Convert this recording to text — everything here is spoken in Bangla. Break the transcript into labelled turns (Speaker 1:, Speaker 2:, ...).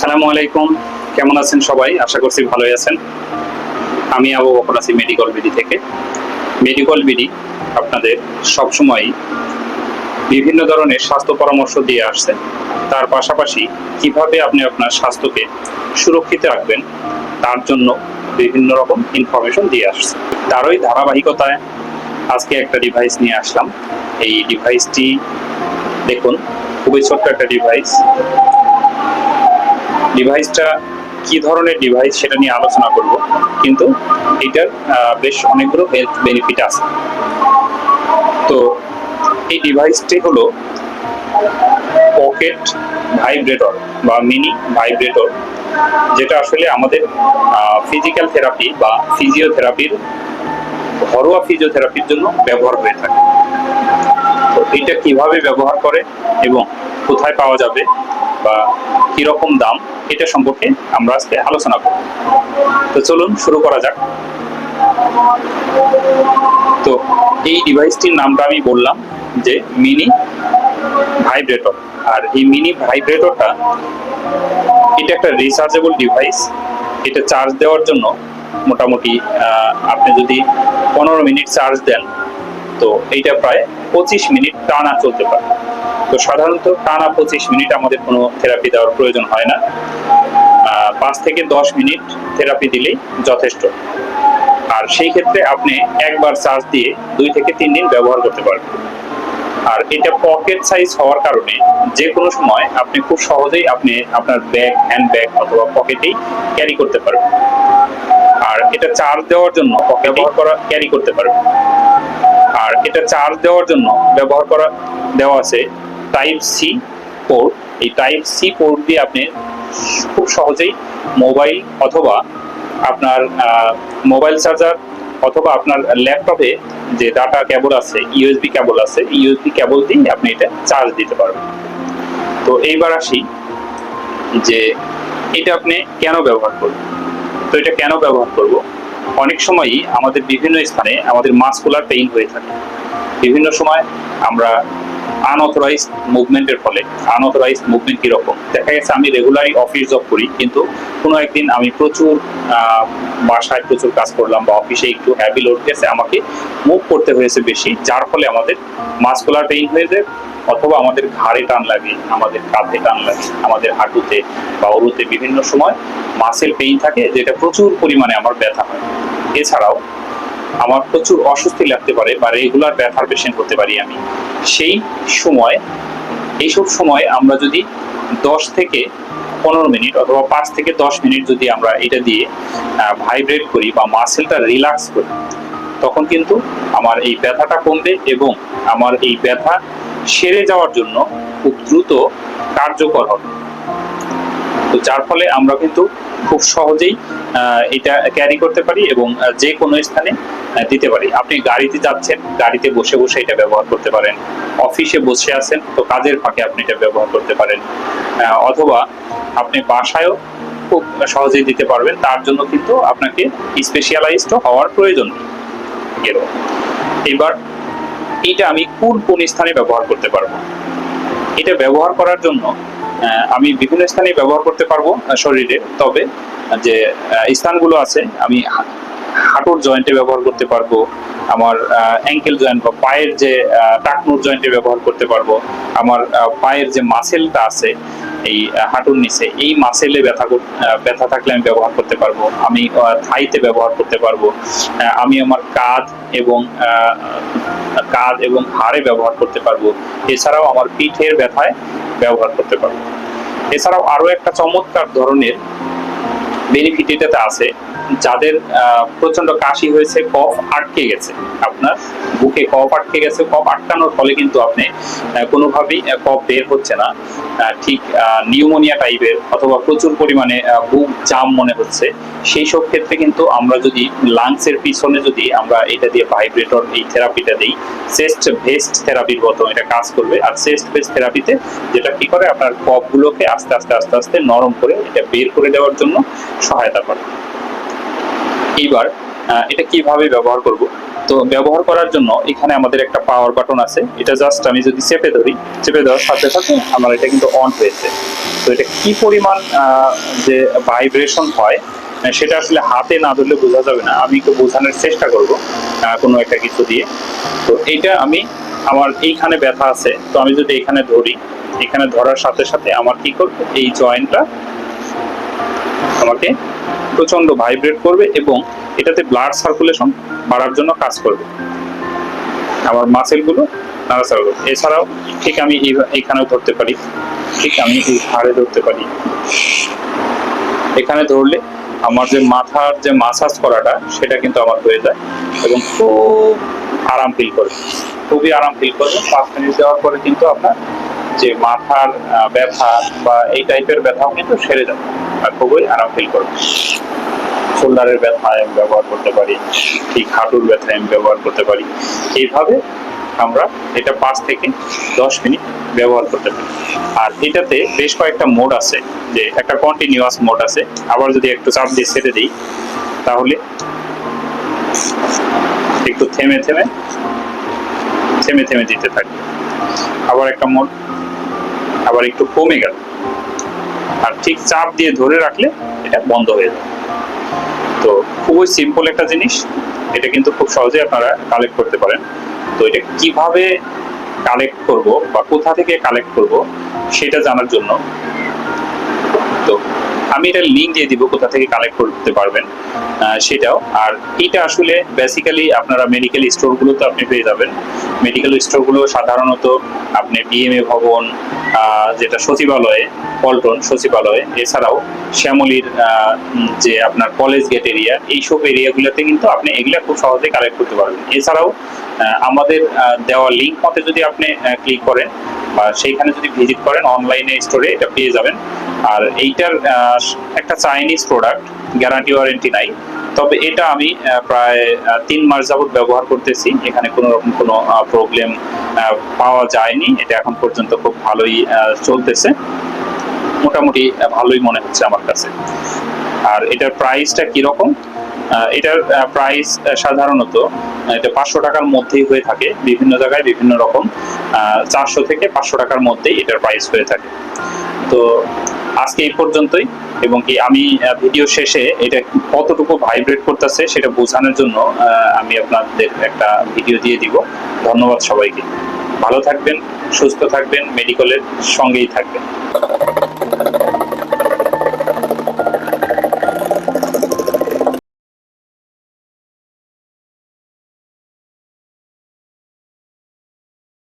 Speaker 1: আসসালামু আলাইকুম। কেমন আছেন সবাই? আশা করছি ভালোই আছেন। আমি আবু বকর আছি মেডিকেল বিডি থেকে। মেডিকেল বিডি আপনাদের সবসময় বিভিন্ন ধরনের স্বাস্থ্য পরামর্শ দিয়ে আসছে। তার পাশাপাশি কীভাবে আপনি আপনার স্বাস্থ্যকে সুরক্ষিত রাখবেন, তার জন্য বিভিন্ন রকম ইনফরমেশন দিয়ে আসছে। তারই ধারাবাহিকতায় আজকে একটা ডিভাইস নিয়ে আসলাম। এই ডিভাইসটি দেখুন, খুবই ছোট্ট একটা ডিভাইস ডিভাইসটা কি ধরনের ডিভাইস সেটা নিয়ে আলোচনা করব, কিন্তু এটার বেশ অনেকগুলো হেলথ বেনিফিট আছে। তো এই ডিভাইসটি হলো পকেট ভাইব্রেটর বা মিনি ভাইব্রেটর যেটা আসলে আমাদের ফিজিক্যাল থেরাপি বা ফিজিওথেরাপির ঘরোয়া ফিজিওথেরাপির জন্য ব্যবহার হয়ে থাকে। তো এটা কীভাবে ব্যবহার করে এবং কোথায় পাওয়া যাবে বা কীরকম দাম এটা সম্পর্কে আমরা আজকে আলোচনা করব। তো চলুন শুরু করা যাক। তো এই ডিভাইসটির নামটা আমি বললাম যে মিনি ভাইব্রেটর। আর এই মিনি ভাইব্রেটরটা এটা একটা রিচার্জেবল ডিভাইস এটা চার্জ দেওয়ার জন্য মোটামুটি আপনি যদি পনেরো মিনিট চার্জ দেন, তো এইটা প্রায় পঁচিশ মিনিট টানা চলতে পারে। তো সাধারণত টানা পঁচিশ মিনিট আমাদের কোনো থেরাপি দেওয়ার প্রয়োজন হয় না। পাঁচ থেকে দশ মিনিট থেরাপি দিলেই যথেষ্ট। আর সেই ক্ষেত্রে আপনি একবার চার্জ দিয়ে দুই থেকে তিন দিন ব্যবহার করতে পারবেন আর এটা পকেট সাইজ হওয়ার কারণে যে কোনো সময় আপনি খুব সহজেই আপনি আপনার ব্যাগ হ্যান্ড ব্যাগ অথবা পকেটেই ক্যারি করতে পারবেন। আর এটা চার্জ দেওয়ার জন্য ব্যবহার করা ক্যারি করতে পারবেন। আর এটা চার্জ দেওয়ার জন্য ব্যবহার করা দেওয়া আছে টাইপ সি পোর্ট এই টাইপ সি পোর্ট দিয়ে আপনি খুব সহজেই মোবাইল অথবা আপনার মোবাইল চার্জার অথবা আপনার ল্যাপটপে যে ডাটা কেবল আছে ইউএসবি কেবল আছে ইউএসবি কেবল দিয়ে আপনি এটা চার্জ দিতে পারবেন। তো এইবার আসি যে এটা আপনি কেন ব্যবহার করবেন? তো এটা কেন ব্যবহার করব? অনেক সময়ই আমাদের বিভিন্ন স্থানে আমাদের মাসকুলার পেইন হয়ে থাকে। বিভিন্ন সময় আমরা আনঅথরাইজ মুভমেন্টের ফলে আনঅথরাইজ মুভমেন্ট কীরকম? দেখা গেছে আমি রেগুলারই অফিস জব করি, কিন্তু কোনো একদিন আমি প্রচুর বাসায় প্রচুর কাজ করলাম বা অফিসে একটু হ্যাভি লোড গেছে, আমাকে মুভ করতে হয়েছে বেশি, যার ফলে আমাদের মাসকুলার পেইন হয়ে যায়, অথবা আমাদের ঘাড়ে টান লাগে, আমাদের কাঁধে টান লাগে, আমাদের হাঁটুতে বা অরুতে বিভিন্ন সময় মাসেল পেইন থাকে, যেটা প্রচুর পরিমাণে আমার ব্যথা হয়। এছাড়াও আমার প্রচুর অস্বস্তি লাগতে পারে বা রেগুলার ব্যথার পেশেন্ট হতে পারি আমি। সেই সময়, এইসব সময় আমরা যদি দশ থেকে পনেরো মিনিট অথবা পাঁচ থেকে দশ মিনিট যদি আমরা এটা দিয়ে ভাইব্রেট করি বা মাসেলটা রিল্যাক্স করি, তখন কিন্তু আমার এই ব্যথাটা কমবে এবং আমার এই ব্যথা সেরে যাওয়ার জন্য খুব দ্রুত কার্যকর হবে। তো যার ফলে আমরা কিন্তু খুব সহজেই এটা ক্যারি করতে পারি এবং যে কোনো স্থানে দিতে পারি। আপনি গাড়িতে যাচ্ছেন, গাড়িতে বসে বসে এটা ব্যবহার করতে পারেন। অফিসে বসে আছেন, তো কাজের ফাঁকে আপনি এটা ব্যবহার করতে পারেন। অথবা আপনি বাসায়ও খুব সহজেই দিতে পারবেন। তার জন্য কিন্তু আপনাকে স্পেশালাইজড হওয়ার প্রয়োজন নেই। এবার এটা আমি কোন কোন স্থানে ব্যবহার করতে পারব? এটা ব্যবহার করার জন্য আমি বিভিন্ন স্থানে ব্যবহার করতে পারব শরীরে। তবে যে স্থানগুলো আছে, আমি হাঁটুর জয়েন্টে ব্যবহার করতে পারব, আমার অ্যাঙ্কেল জয়েন্ট বা পায়ের যে টাকনুর জয়েন্টে ব্যবহার করতে পারব, আমার পায়ের যে মাসেলটা আছে, এই হাঁটুর নিচে, এই মাসেলে ব্যথা ব্যথা থাকলে আমি ব্যবহার করতে পারব। আমি থাইতে ব্যবহার করতে পারব। আমি আমার কাঁধ এবং কাঁধ এবং হাড়ে ব্যবহার করতে পারব। এছাড়াও আমার পিঠের ব্যথায় ব্যবহার করতে পারব। এছাড়াও আরও একটা চমৎকার ধরনের বেনিফিট এটাতে আছে। যাদের প্রচণ্ড কাশি হয়েছে, কফ আটকে গেছে। আপনার বুকে কফ আটকে গেছে, কফ আটকানোর ফলে কিন্তু আপনি কোনোভাবেই কফ বের হচ্ছে না। ঠিক নিউমোনিয়া টাইপের অথবা প্রচুর পরিমাণে বুক জাম মনে হচ্ছে। সেই সব ক্ষেত্রে কিন্তু আমরা যদি লাংসের পিছনে যদি আমরা এটা দিয়ে ভাইব্রেটর এই থেরাপিটা দিই, চেস্ট ভেস্ট থেরাপির মতো এটা কাজ করবে। আর চেস্ট ভেস্ট থেরাপিতে যেটা কি করে? আপনার কফগুলোকে আস্তে আস্তে আস্তে আস্তে নরম করে এটা বের করে দেওয়ার জন্য সহায়তা করে। এইবার এটা কীভাবে ব্যবহার করব? তো ব্যবহার করার জন্য এখানে আমাদের একটা পাওয়ার বাটন আছে। এটা জাস্ট আমি যদি চেপে ধরি, চেপে ধরার সাথে সাথে আমার এটা কিন্তু অন হয়েছে। তো এটা কি পরিমাণ যে ভাইব্রেশন হয় সেটা আসলে হাতে না ধরলে বোঝা যাবে না। আমি একটু বোঝানোর চেষ্টা করব কোনো একটা কিছু দিয়ে। তো এইটা আমি, আমার এইখানে ব্যথা আছে, তো আমি যদি এখানে ধরি, এখানে ধরার সাথে সাথে আমার কি করবে? এই জয়েন্টটা আমাকে প্রচণ্ড ভাইব্রেট করবে এবং এটাতে ব্লাড সার্কুলেশন বাড়ার জন্য কাজ করবে। আমার মাসেলগুলো নাড়াচাড়া করবে। এছাড়াও ঠিক আমি এই- এইখানেও ধরতে পারি, ঠিক আমি এই ঘাড়ে ধরতে পারি। এখানে ধরলে আমার যে মাথার যে মাসাজ করাটা, সেটা কিন্তু আমার হয়ে যায় এবং খুব আরাম ফিল করবে। খুবই আরাম ফিল করবে। পাঁচ মিনিট দেওয়ার পরে কিন্তু আপনার যে মাথার ব্যথা বা এই টাইপের ব্যথাও কিন্তু সেরে যাবে আর খুবই আরাম ফিল করবে। শোল্ডারের ব্যথা আমি ব্যবহার করতে পারি, ঠিক হাঁটুর ব্যথা আমি ব্যবহার করতে পারি। এইভাবে আমরা এটা পাঁচ থেকে দশ মিনিট ব্যবহার করতে পারি। আর এটাতে বেশ কয়েকটা মোড আছে, যে একটা কন্টিনিউয়াস মোড আছে। আবার যদি একটু চাপ দিয়ে ছেড়ে দিই, তাহলে একটু থেমে থেমে থেমে থেমে দিতে থাকবে আবার একটা মোড আবার একটু কমে গেল। আর ঠিক চাপ দিয়ে ধরে রাখলে এটা বন্ধ হয়ে যাবে তো খুবই সিম্পল একটা জিনিস। এটা কিন্তু খুব সহজে আপনারা কালেক্ট করতে পারেন। তো এটা কীভাবে কালেক্ট করব বা কোথা থেকে কালেক্ট করব সেটা জানার জন্য। তো আমি এটা লিঙ্ক দিয়ে দিব কোথা থেকে কালেক্ট করতে পারবেন সেটাও। আর এটা আসলে বেসিক্যালি আপনারা মেডিকেল স্টোরগুলোতে আপনি পেয়ে যাবেন। মেডিকেল স্টোরগুলো সাধারণত আপনি বিএমএ ভবন যেটা সচিবালয়ে, পল্টন সচিবালয়ে, এছাড়াও শ্যামলীর যে আপনার কলেজ গেট এরিয়া এইসব এরিয়াগুলোতে কিন্তু আপনি এগুলা খুব সহজে কালেক্ট করতে পারবেন। এছাড়াও আমাদের দেওয়া লিঙ্ক মতে যদি আপনি ক্লিক করেন, বা সেইখানে যদি ভিজিট করেন অনলাইনে স্টোরে এটা পেয়ে যাবেন। আর এইটার একটা চাইনিজ প্রোডাক্ট গ্যারান্টি ওয়ারেন্টি নাই। তবে এটা আমি প্রায় তিন মাস যাবৎ ব্যবহার করতেছি। এখানে কোনো রকম কোনো প্রবলেম পাওয়া যায়নি। এটা এখন পর্যন্ত খুব ভালোই চলতেছে। মোটামুটি ভালোই মনে হচ্ছে আমার কাছে। আর এটার প্রাইসটা কীরকম? এটার প্রাইস সাধারণত এটা পাঁচশো টাকার মধ্যেই হয়ে থাকে। বিভিন্ন জায়গায় বিভিন্ন রকম চারশো থেকে পাঁচশো টাকার মধ্যেই এটার প্রাইস হয়ে থাকে। তো আজকে এই পর্যন্তই, এবং কি আমি ভিডিও শেষে এটা কতটুকু ভাইব্রেট করতেছে সেটা বোঝানোর জন্য আমি আপনাদের একটা ভিডিও দিয়ে দিব। ধন্যবাদ সবাইকে। ভালো থাকবেন, সুস্থ থাকবেন মেডিকেলের সঙ্গেই থাকবেন।